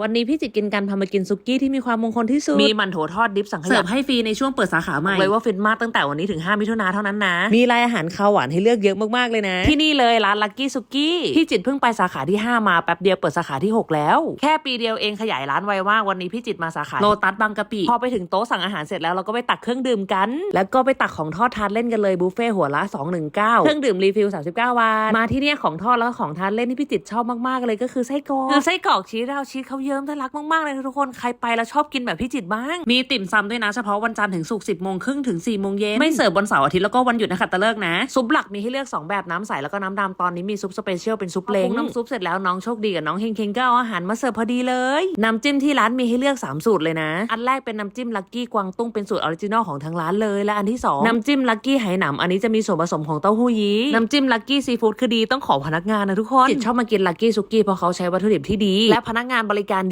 วันนี้พี่จิตกินกันพามากินซุกี้ที่มีความมงคลที่สุด มีมันโถทอดดิบสังขเสิยาร์ฟให้ฟรีในช่วงเปิดสาขาใหม่เลยว่าฟินมากตั้งแต่วันนี้ถึง 5 มิถุนาเท่านั้นนะ มีรายอาหารข้าวหวานให้เลือกเยอะมาก ๆ เลยนะ ที่นี่เลยร้านลักกี้ซุกี้พี่จิตรเพิ่งไปสาขาที่ 5 มาแป๊บเดียวเปิดสาขาที่ 6 แล้ว แค่ปีเดียวเองขยายร้านไวมากวันนี้พี่จิตรมาสาขาโลตัสบางกะปิพอไปถึงโต๊ะสั่งอาหารเสร็จแล้วเราก็ไปตักเครื่องดื่มกัน แล้วก็ไปตักของทอดทานเล่นกันเลยบุฟเฟ่หัวละ219เครื่องดื่มรีฟิล39บาทมาที่เนี่ยของทอดแล้วก็ของทานเล่นที่พี่จิตรชอบมากๆเลยก็คือไส้กรอกคือไส้กรอกชีสเราชีสเขาเยิ้มทะลักมากๆเลยทุกคนใครไปแล้วชอบกินแบบพี่จิตบ้าง มีติ่มซำด้วยนะเฉพาะวันจันทร์ถึงศุกร์10โมงครึ่งถึง4โมงเย็นไม่เสิร์ฟบนเสาร์อาทิตย์แล้วก็วันหยุดนะคะตะเลิกนะ ซุปหลักมีให้เลือก 2 แบบน้ำใสแล้วก็น้ำดำตอนนี้มีซุปสเปเชียลเป็นซุปเล้งพองน้ำซุปเสร็จแล้วน้องโชคดีกับน้องเฮงเฮงก็เอาอาหารมาเสิร์ฟพอดีเลยน้ำจิ้มที่ร้านมีให้เลือก 3 สูตรเลยนะ อันแรกเป็นน้ำจิ้มลักกี้กวางตุ้งเป็นสูตรออริจินอลของทางร้านเลย และอันที่ 2 น้ำจิ้มลักกี้ไหหนำอันนี้จะมีส่วนผสมของเต้าหู้ยี้น้ำจิ้มลักกี้ซีฟู้ดคือดีต้องขอพนักงานนะทุกคนจิตชอบมากินลักกี้ซุกี้เพราะเขาใช้วัตถุดิบที่ดีและพนักงานบริ